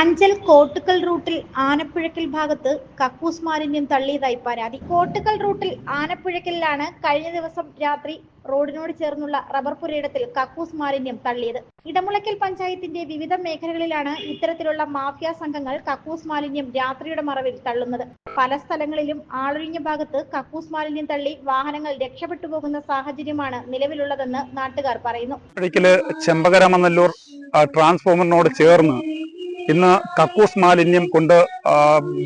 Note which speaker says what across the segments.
Speaker 1: അഞ്ചൽ കോട്ടുക്കൽ റൂട്ടിൽ ആനപ്പുഴക്കൽ ഭാഗത്ത് കക്കൂസ് മാലിന്യം തള്ളിയതായി പരാതി. കോട്ടുക്കൽ റൂട്ടിൽ ആനപ്പുഴക്കലിലാണ് കഴിഞ്ഞ ദിവസം രാത്രി റോഡിനോട് ചേർന്നുള്ള റബ്ബർ പുരയിടത്തിൽ കക്കൂസ് മാലിന്യം തള്ളിയത്. ഇടമുളയ്ക്കൽ പഞ്ചായത്തിന്റെ വിവിധ മേഖലകളിലാണ് ഇത്തരത്തിലുള്ള മാഫിയ സംഘങ്ങൾ കക്കൂസ് മാലിന്യം രാത്രിയുടെ മറവിൽ തള്ളുന്നത്. പല സ്ഥലങ്ങളിലും ആളൊഴിഞ്ഞ ഭാഗത്ത് കക്കൂസ് മാലിന്യം തള്ളി വാഹനങ്ങൾ രക്ഷപ്പെട്ടു പോകുന്ന സാഹചര്യമാണ് നിലവിലുള്ളതെന്ന് നാട്ടുകാർ പറയുന്നു.
Speaker 2: ചെമ്പകര മന്നല്ലൂർ ട്രാൻസ്ഫോമറിനോട് ചേർന്ന് ഇന്ന് കക്കൂസ് മാലിന്യം കൊണ്ട്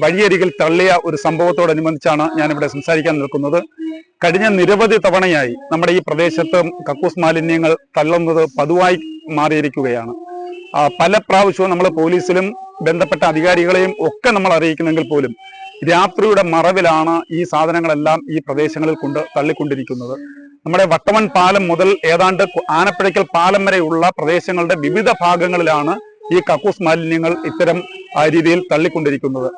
Speaker 2: വഴിയരികിൽ തള്ളിയ ഒരു സംഭവത്തോടനുബന്ധിച്ചാണ് ഞാനിവിടെ സംസാരിക്കാൻ നിൽക്കുന്നത്. കഴിഞ്ഞ നിരവധി തവണയായി നമ്മുടെ ഈ പ്രദേശത്ത് കക്കൂസ് മാലിന്യങ്ങൾ തള്ളുന്നത് പതിവായി മാറിയിരിക്കുകയാണ്. പല പ്രാവശ്യവും നമ്മൾ പോലീസിലും ബന്ധപ്പെട്ട അധികാരികളെയും ഒക്കെ നമ്മൾ അറിയിക്കുന്നെങ്കിൽ പോലും രാത്രിയുടെ മറവിലാണ് ഈ സാധനങ്ങളെല്ലാം ഈ പ്രദേശങ്ങളിൽ കൊണ്ട് തള്ളിക്കൊണ്ടിരിക്കുന്നത്. നമ്മുടെ വട്ടവൻ പാലം മുതൽ ഏതാണ്ട് ആനപ്പുഴയ്ക്കൽ പാലം വരെയുള്ള പ്രദേശങ്ങളുടെ വിവിധ ഭാഗങ്ങളിലാണ് ഈ കക്കൂസ് മാലിന്യങ്ങൾ ഇത്തരം രീതിയിൽ തള്ളിക്കൊണ്ടിരിക്കുന്നത്.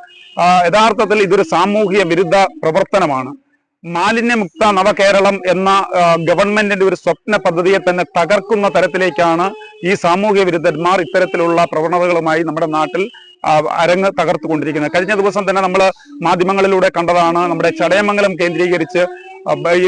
Speaker 2: യഥാർത്ഥത്തിൽ ഇതൊരു സാമൂഹിക വിരുദ്ധ പ്രവർത്തനമാണ്. മാലിന്യമുക്ത നവകേരളം എന്ന ഗവൺമെന്റിന്റെ ഒരു സ്വപ്ന പദ്ധതിയെ തന്നെ തകർക്കുന്ന തരത്തിലേക്കാണ് ഈ സാമൂഹ്യ വിരുദ്ധന്മാർ ഇത്തരത്തിലുള്ള പ്രവണതകളുമായി നമ്മുടെ നാട്ടിൽ അരങ്ങ് തകർത്തുകൊണ്ടിരിക്കുന്നത്. കഴിഞ്ഞ ദിവസം തന്നെ നമ്മൾ മാധ്യമങ്ങളിലൂടെ കണ്ടതാണ് നമ്മുടെ ചടയമംഗലം കേന്ദ്രീകരിച്ച്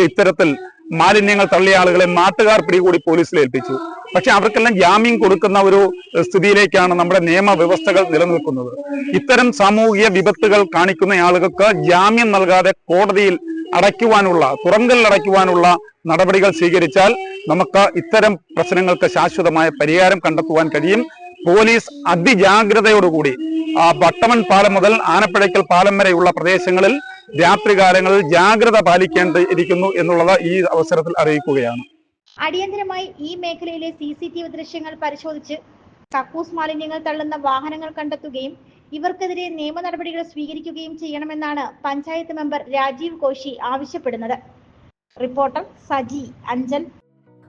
Speaker 2: ഇത്തരത്തിൽ മാലിന്യങ്ങൾ തള്ളിയ ആളുകളെ നാട്ടുകാർ പിടികൂടി പോലീസിൽ ഏൽപ്പിച്ചു. പക്ഷെ അവർക്കെല്ലാം ജാമ്യം കൊടുക്കുന്ന ഒരു സ്ഥിതിയിലേക്കാണ് നമ്മുടെ നിയമവ്യവസ്ഥകൾ നിലനിൽക്കുന്നത്. ഇത്തരം സാമൂഹിക വിപത്തുകൾ കാണിക്കുന്ന ആളുകൾക്ക് ജാമ്യം നൽകാതെ കോടതിയിൽ അടയ്ക്കുവാനുള്ള തുറങ്കലിൽ അടയ്ക്കുവാനുള്ള നടപടികൾ സ്വീകരിച്ചാൽ നമുക്ക് ഇത്തരം പ്രശ്നങ്ങൾക്ക് ശാശ്വതമായ പരിഹാരം കണ്ടെത്തുവാൻ കഴിയും. പോലീസ് അതിജാഗ്രതയോടുകൂടി ആ വട്ടമൺ പാലം മുതൽ ആനപ്പഴയ്ക്കൽ പാലം വരെയുള്ള പ്രദേശങ്ങളിൽ രാത്രികാലങ്ങളിൽ ജാഗ്രത പാലിക്കേണ്ടിയിരിക്കുന്നു എന്നുള്ളത് ഈ അവസരത്തിൽ അറിയിക്കുകയാണ്.
Speaker 1: അടിയന്തരമായി ഈ മേഖലയിലെ സി സി ടി വി ദൃശ്യങ്ങൾ പരിശോധിച്ച് കക്കൂസ് മാലിന്യങ്ങൾ തള്ളുന്ന വാഹനങ്ങൾ കണ്ടെത്തുകയും ഇവർക്കെതിരെ നിയമ നടപടികൾ സ്വീകരിക്കുകയും ചെയ്യണമെന്നാണ് പഞ്ചായത്ത് മെമ്പർ രാജീവ് കോശി ആവശ്യപ്പെടുന്നത്. റിപ്പോർട്ടർ സജി അഞ്ചൽ.